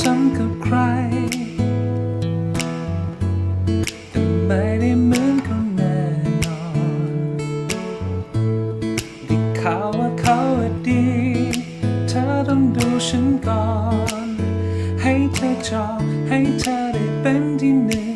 ซ้ำกับใคร แต่ไม่ได้เหมือนเขาแน่นอนที่เขาวว่าเขาอดี เธอต้องดูฉันก่อน ให้เธอจองให้เธอได้เป็นที่หนึ่ง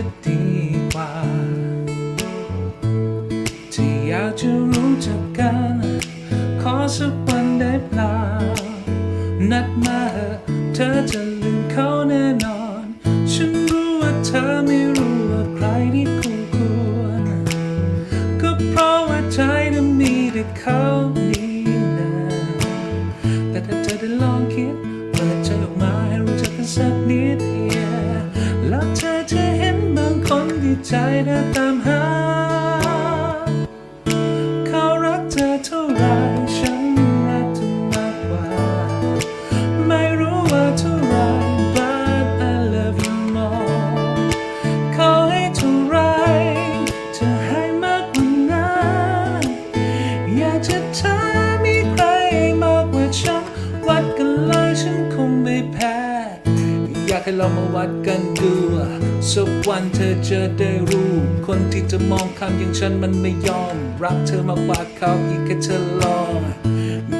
จะดีกว่า ที่อยากจะรู้จักกัน ขอสักวันได้เปล่า นัดมาเธอจะ ใจเดิตามหา ให้เรามาวัดกันดูสักวันเธอจะได้รู้ คนที่จะมองข้ามอย่างฉันมันไม่ยอม รักเธอมากกว่าเขาอีกแค่เธอลอง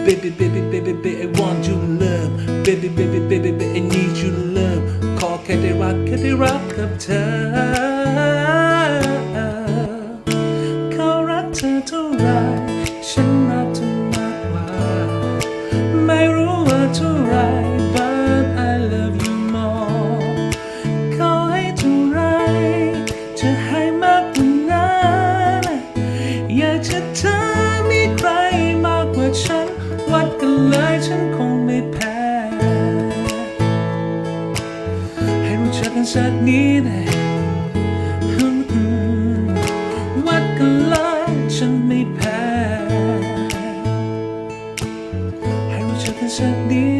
baby baby baby baby I want you love baby baby baby baby I need you love ขอแค่ได้รักแค่ได้รักกับเธอ เลยฉันคงไม่แพ้ ให้รู้จักกันสักนิดวัดกันเลยฉันไม่แพ้ ให้รู้จักกันสักนิด